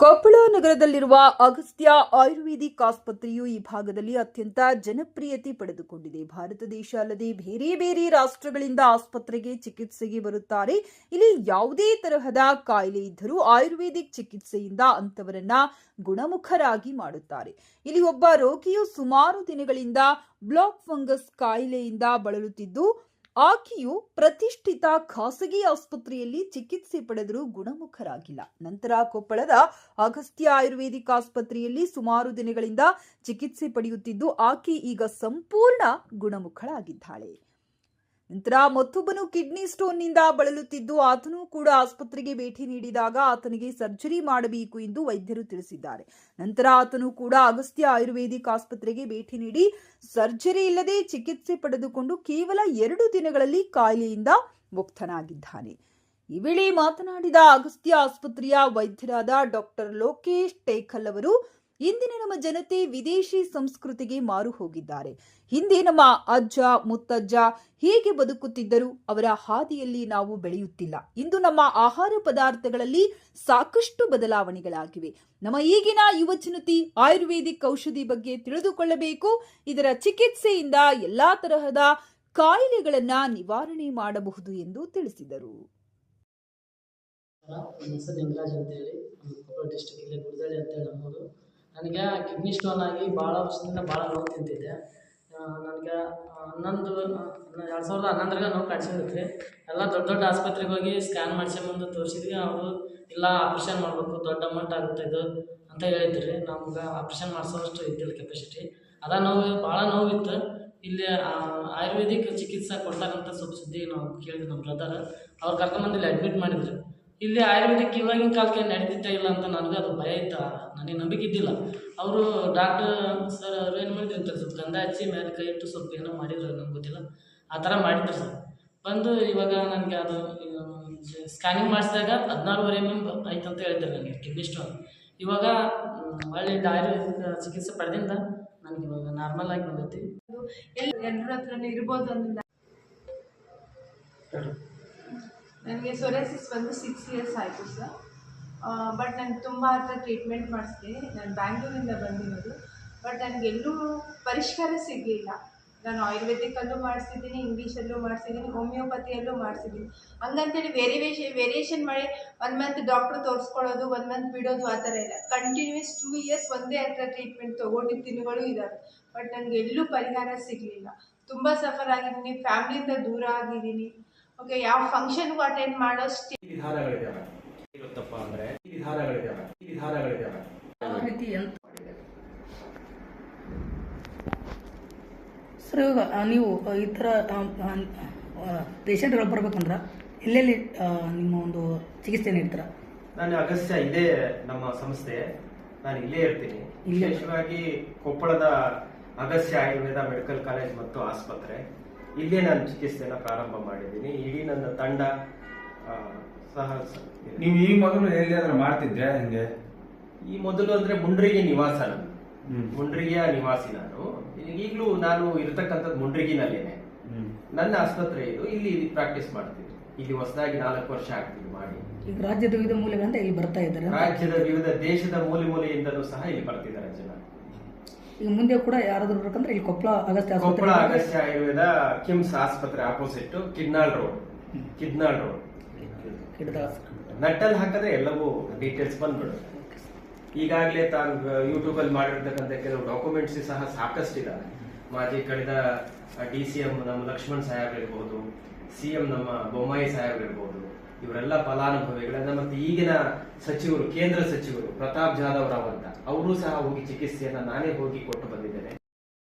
ಕೊಪ್ಪಳ ನಗರದಲ್ಲಿರುವ ಅಗಸ್ತ್ಯ ಆಯುರ್ವೇದಿಕ್ ಆಸ್ಪತ್ರೆಯು ಈ ಭಾಗದಲ್ಲಿ ಅತ್ಯಂತ ಜನಪ್ರಿಯತೆ ಪಡೆದುಕೊಂಡಿದೆ. ಭಾರತ ದೇಶ ಅಲ್ಲದೆ ಬೇರೆ ಬೇರೆ ರಾಷ್ಟ್ರಗಳಿಂದ ಆಸ್ಪತ್ರೆಗೆ ಚಿಕಿತ್ಸೆಗೆ ಬರುತ್ತಾರೆ. ಇಲ್ಲಿ ಯಾವುದೇ ತರಹದ ಕಾಯಿಲೆ ಇದ್ದರೂ ಆಯುರ್ವೇದಿಕ್ ಚಿಕಿತ್ಸೆಯಿಂದ ಅಂತವರನ್ನ ಗುಣಮುಖರಾಗಿ ಮಾಡುತ್ತಾರೆ. ಇಲ್ಲಿ ಒಬ್ಬ ರೋಗಿಯು ಸುಮಾರು ದಿನಗಳಿಂದ ಬ್ಲಾಕ್ ಫಂಗಸ್ ಕಾಯಿಲೆಯಿಂದ ಬಳಲುತ್ತಿದ್ದು ಆಕೆಯು ಪ್ರತಿಷ್ಠಿತ ಖಾಸಗಿ ಆಸ್ಪತ್ರೆಯಲ್ಲಿ ಚಿಕಿತ್ಸೆ ಪಡೆದರೂ ಗುಣಮುಖರಾಗಿಲ್ಲ. ನಂತರ ಕೊಪ್ಪಳದ ಅಗಸ್ತ್ಯ ಆಯುರ್ವೇದಿಕ್ ಆಸ್ಪತ್ರೆಯಲ್ಲಿ ಸುಮಾರು ದಿನಗಳಿಂದ ಚಿಕಿತ್ಸೆ ಪಡೆಯುತ್ತಿದ್ದು, ಆಕೆ ಈಗ ಸಂಪೂರ್ಣ ಗುಣಮುಖಳಾಗಿದ್ದಾಳೆ. ನಂತರ ಮತ್ತೊಬ್ಬನು ಕಿಡ್ನಿ ಸ್ಟೋನ್ನಿಂದ ಬಳಲುತ್ತಿದ್ದು ಆತನೂ ಕೂಡ ಆಸ್ಪತ್ರೆಗೆ ಭೇಟಿ ನೀಡಿದಾಗ ಆತನಿಗೆ ಸರ್ಜರಿ ಮಾಡಬೇಕು ಎಂದು ವೈದ್ಯರು ತಿಳಿಸಿದ್ದಾರೆ. ನಂತರ ಆತನು ಕೂಡ ಅಗಸ್ತ್ಯ ಆಯುರ್ವೇದಿಕ್ ಆಸ್ಪತ್ರೆಗೆ ಭೇಟಿ ನೀಡಿ ಸರ್ಜರಿ ಇಲ್ಲದೆ ಚಿಕಿತ್ಸೆ ಪಡೆದುಕೊಂಡು ಕೇವಲ ಎರಡು ದಿನಗಳಲ್ಲಿ ಕಾಯಿಲೆಯಿಂದ ಮುಕ್ತನಾಗಿದ್ದಾನೆ. ಈ ವೇಳೆ ಮಾತನಾಡಿದ ಅಗಸ್ತ್ಯ ಆಸ್ಪತ್ರೆಯ ವೈದ್ಯರಾದ ಡಾಕ್ಟರ್ ಲೋಕೇಶ್ ಟೇಖಲ್ ಅವರು ಇಂದಿನ ನಮ್ಮ ಜನತೆ ವಿದೇಶಿ ಸಂಸ್ಕೃತಿಗೆ ಮಾರು ಹೋಗಿದ್ದಾರೆ. ಹಿಂದೆ ನಮ್ಮ ಅಜ್ಜ, ಮುತ್ತಜ್ಜ ಹೇಗೆ ಬದುಕುತ್ತಿದ್ದರು ಅವರ ಹಾದಿಯಲ್ಲಿ ನಾವು ಬೆಳೆಯುತ್ತಿಲ್ಲ. ಇಂದು ನಮ್ಮ ಆಹಾರ ಪದಾರ್ಥಗಳಲ್ಲಿ ಸಾಕಷ್ಟು ಬದಲಾವಣೆಗಳಾಗಿವೆ. ನಮ್ಮ ಈಗಿನ ಯುವ ಜನತೆ ಆಯುರ್ವೇದಿಕ್ ಔಷಧಿ ಬಗ್ಗೆ ತಿಳಿದುಕೊಳ್ಳಬೇಕು. ಇದರ ಚಿಕಿತ್ಸೆಯಿಂದ ಎಲ್ಲಾ ತರಹದ ಕಾಯಿಲೆಗಳನ್ನ ನಿವಾರಣೆ ಮಾಡಬಹುದು ಎಂದು ತಿಳಿಸಿದರು. ನನ್ನ ಹೆಸರು ನನಗೆ ಕಿಡ್ನಿ ಸ್ಟೋನ್ ಆಗಿ ಭಾಳ ವರ್ಷದಿಂದ ಭಾಳ ನೋವು ತಿಂತಿದ್ದೆ ನನಗೆ ಹನ್ನೊಂದು ಎರಡು ಸಾವಿರದ ಹನ್ನೊಂದರಾಗ ನೋವು ಕಾಣಿಸಿದ್ರಿ ಎಲ್ಲ ದೊಡ್ಡ ದೊಡ್ಡ ಆಸ್ಪತ್ರೆಗೆ ಹೋಗಿ ಸ್ಕ್ಯಾನ್ ಮಾಡಿಸ್ಕೊಂಬಂದು ತೋರಿಸಿದ್ವಿ, ಅವರು, ಇಲ್ಲ ಆಪ್ರೇಷನ್ ಮಾಡಬೇಕು, ದೊಡ್ಡ ಅಮೌಂಟ್ ಆಗುತ್ತೆ ಇದು ಅಂತ ಹೇಳಿದ್ರು. ರೀ ನಮ್ಗೆ ಆಪ್ರೇಷನ್ ಮಾಡಿಸೋಷ್ಟು ಇದ್ದಿಲ್ಲ ಕೆಪಾಸಿಟಿ ಅದ ನೋವು, ಭಾಳ ನೋವಿತ್ತು. ಇಲ್ಲಿ ಆಯುರ್ವೇದಿಕ್ ಚಿಕಿತ್ಸೆ ಕೊಡ್ತಾರಂತ ಸ್ವಲ್ಪ ಸುದ್ದಿ ನಾವು ಕೇಳಿದ್ವಿ ನಮ್ಮ ಬ್ರದರ್ ಅವ್ರು ಕರ್ಕೊಂಬಂದು ಇಲ್ಲಿ ಅಡ್ಮಿಟ್ ಮಾಡಿದ್ರು. ಇಲ್ಲಿ ಆಯುರ್ವೇದಿಕ್ ಇವಾಗಿನ ಕಾಲಕ್ಕೆ ನಡೀತಿದ್ದೇ ಇಲ್ಲ ಅಂತ ನನಗೆ ಅದು ಭಯ ಇತ್ತು. ನನಗೆ ನಂಬಿಕೆ ಇದ್ದಿಲ್ಲ. ಅವರು ಡಾಕ್ಟರ್ ಸರ್ ಅವ್ರು ಏನು ಮಾಡಿದ್ರು ಅಂತಾರೆ ಸ್ವಲ್ಪ ಗಂಧ ಹಚ್ಚಿ ಮೇಲೆ ಕೈ ಇಟ್ಟು ಸ್ವಲ್ಪ ಏನೋ ಮಾಡಿದ್ರು ನಂಗೆ ಗೊತ್ತಿಲ್ಲ. ಆ ಥರ ಮಾಡಿದ್ರು ಸರ್. ಬಂದು ಇವಾಗ ನನಗೆ ಅದು ಸ್ಕ್ಯಾನಿಂಗ್ ಮಾಡಿಸಿದಾಗ ಹದಿನಾರುವರೆ ಎಂ ಎಂ ಆಯ್ತು ಅಂತ ಹೇಳಿದ್ದಾರೆ ನನಗೆ ಕಿಡ್ನಿ ಸ್ಟೋನ್ ಇವಾಗ ಒಳ್ಳೆ ಆಯುರ್ವೇದಿಕ್ ಚಿಕಿತ್ಸೆ ಪಡೆದಿಂದ ನನಗೆ ಇವಾಗ ನಾರ್ಮಲ್ ಆಗಿ ಬಂದೈತಿ. ಎಲ್ ಎಲ್ಲರ ಹತ್ರನೂ ಇರ್ಬೋದು ಅಂತ ನನಗೆ ಸೊರೆಸಿಸ್ ಬಂದು ಸಿಕ್ಸ್ ಇಯರ್ಸ್ ಆಯಿತು ಸರ್ ಬಟ್ ನಾನು ತುಂಬ ಹತ್ರ ಟ್ರೀಟ್ಮೆಂಟ್ ಮಾಡಿಸಿದೆ. ನಾನು ಬ್ಯಾಂಗ್ಳೂರಿಂದ ಬಂದಿರೋದು. ಬಟ್ ನನಗೆ ಎಲ್ಲೂ ಪರಿಷ್ಕಾರ ಸಿಗಲಿಲ್ಲ. ನಾನು ಆಯುರ್ವೇದಿಕಲ್ಲೂ ಮಾಡಿಸಿದ್ದೀನಿ ಇಂಗ್ಲೀಷಲ್ಲೂ ಮಾಡಿಸಿದ್ದೀನಿ ಹೋಮಿಯೋಪತಿಯಲ್ಲೂ ಮಾಡಿಸಿದ್ದೀನಿ. ಹಂಗಂತೇಳಿ ವೇರಿಯೇಷನ್ ವೇರಿಯೇಷನ್ ಮಾಡಿ ಒನ್ ಮಂತ್ ಡಾಕ್ಟ್ರ್ ತೋರಿಸ್ಕೊಳ್ಳೋದು ಒನ್ ಮಂತ್ ಬಿಡೋದು ಆ ಥರ ಇಲ್ಲ. ಕಂಟಿನ್ಯೂಸ್ ಟೂ ಇಯರ್ಸ್ ಒಂದೇ ಹತ್ರ ಟ್ರೀಟ್ಮೆಂಟ್ ತೊಗೊಂಡಿದ್ದ ದಿನಗಳು ಇದ್ದಾವೆ ಬಟ್ ನನಗೆ ಎಲ್ಲೂ ಪರಿಹಾರ ಸಿಗಲಿಲ್ಲ. ತುಂಬ ಸಫರ್ ಆಗಿದ್ದೀನಿ. ಫ್ಯಾಮ್ಲಿಯಿಂದ ದೂರ ಆಗಿದ್ದೀನಿ. ಓಕೆ ಯಾವ ಫಂಕ್ಷನ್ಗೂ ಅಟೆಂಡ್ ಮಾಡೋಷ್ಟು ಈ ವಿಧಾನಗಳಿದ್ದಾವೆ ಗೊತ್ತಪ್ಪ ಅಂದ್ರೆ ಈ ವಿಧಾನಗಳಿದ್ದಾವೆ ಈ ವಿಧಾನಗಳಿದ್ದಾವೆ ಯಾವ ರೀತಿ ಅಂತ ಸರ್ ಇವಾಗ ನೀವು ಈ ಥರ ಪೇಷಂಟ್ಗಳು ಬರ್ಬೇಕಂದ್ರೆ ಎಲ್ಲೆಲ್ಲಿ ನಿಮ್ಮ ಒಂದು ಚಿಕಿತ್ಸೆ ನೀಡ್ತೀರ? ನಾನು ಅಗಸ್ಯ ಇದೇ ನಮ್ಮ ಸಂಸ್ಥೆ. ನಾನು ಇಲ್ಲೇ ಇರ್ತೀನಿ. ಇಲ್ಲೇ? ವಿಶೇಷವಾಗಿ ಕೊಪ್ಪಳದ ಅಗಸ್ಯ ಆಯುರ್ವೇದ ಮೆಡಿಕಲ್ ಕಾಲೇಜ್ ಮತ್ತು ಆಸ್ಪತ್ರೆ. ಇಲ್ಲೇ ನಾನು ಚಿಕಿತ್ಸೆಯನ್ನು ಪ್ರಾರಂಭ ಮಾಡಿದ್ದೀನಿ. ಇಡೀ ನನ್ನ ತಂಡ ಸಹ ನೀವು ಈ ಮೊದಲು ಎಲ್ಲಿಯಾದ್ರೂ ಮಾಡ್ತಿದ್ರೆ ಹಿಂಗೆ? ಈ ಮೊದಲು ಅಂದ್ರೆ ಮುಂಡ್ರಿಗೆ ನಿವಾಸ ನಾನು. ಮುಂಡ್ರಿಗೆಯ ಮುಂಡ್ರಿಗಿಯ ನಿವಾಸಿ ನಾನು. ಈಗಲೂ ನಾನು ಇರತಕ್ಕಂಥದ್ದು ಮುಂಡ್ರಿಗಿನಲ್ಲೇನೆ. ನನ್ನ ಆಸ್ಪತ್ರೆ ಇದು. ಇಲ್ಲಿ ಪ್ರಾಕ್ಟೀಸ್ ಮಾಡ್ತೀನಿ ಇಲ್ಲಿ ಹೊಸದಾಗಿ ನಾಲ್ಕು ವರ್ಷ ಆಗ್ತಿದೆ ಮಾಡಿ. ಈಗ ರಾಜ್ಯದ ವಿವಿಧ ಮೂಲೆಗಳಿಂದ ಇಲ್ಲಿ ಬರ್ತಾ ಇದ್ದಾರೆ? ರಾಜ್ಯದ ವಿವಿಧ ದೇಶದ ಮೂಲೆ ಮೂಲೆಯಿಂದಲೂ ಸಹ ಇಲ್ಲಿ ಬರ್ತಿದ್ದಾರೆ ಜನ. ಈಗ ಮುಂದೆ ಕೂಡ ಯಾರಾದ್ರೂ ಬರ್ಬೇಕಂದ್ರೆ ಇಲ್ಲಿ ಕೊಪ್ಪಳ ಅಗಸ್ತ್ಯ ಕೊಪ್ಪಳ ಅಗಸ್ತ್ಯ ಆಯುರ್ವೇದ ಕಿಮ್ಸ್ ಆಸ್ಪತ್ರೆ opposite Kidnal road Kidnal road ನಟ್ಟಲ್ಲಿ ಹಾಕಿದ್ರೆ ಎಲ್ಲವೂ ಡೀಟೇಲ್ಸ್ ಬಂದ್ಬಿಡುತ್ತೆ ಈಗಾಗಲೇ ತಾನು ಯೂಟ್ಯೂಬ್ ಅಲ್ಲಿ ಮಾಡಿರ್ತಕ್ಕಂಥ ಕೆಲವು ಡಾಕ್ಯುಮೆಂಟ್ಸ್ ಸಹ ಸಾಕಷ್ಟಿದಾವೆ ಮಾಜಿ ಕಳೆದ ಡಿ ಸಿ ಎಂ ನಮ್ಮ ಲಕ್ಷ್ಮಣ್ ಸಾಹೇಬ್ ಇರ್ಬೋದು ಸಿ ಎಂ ನಮ್ಮ ಬೊಮ್ಮಾಯಿ ಸಾಹೇಬ್ರಿರ್ಬೋದು. ಇವರೆಲ್ಲ ಫಲಾನುಭವಿಗಳನ್ನ ಮತ್ತೆ ಈಗಿನ ಸಚಿವರು, ಕೇಂದ್ರ ಸಚಿವರು ಪ್ರತಾಪ್ ಜಾಧವ್ ರಾವ್ ಅಂತ, ಅವರು ಸಹ ಹೋಗಿ ಚಿಕಿತ್ಸೆಯನ್ನ ನಾನೇ ಹೋಗಿ ಕೊಟ್ಟು ಬಂದಿದ್ದೇನೆ.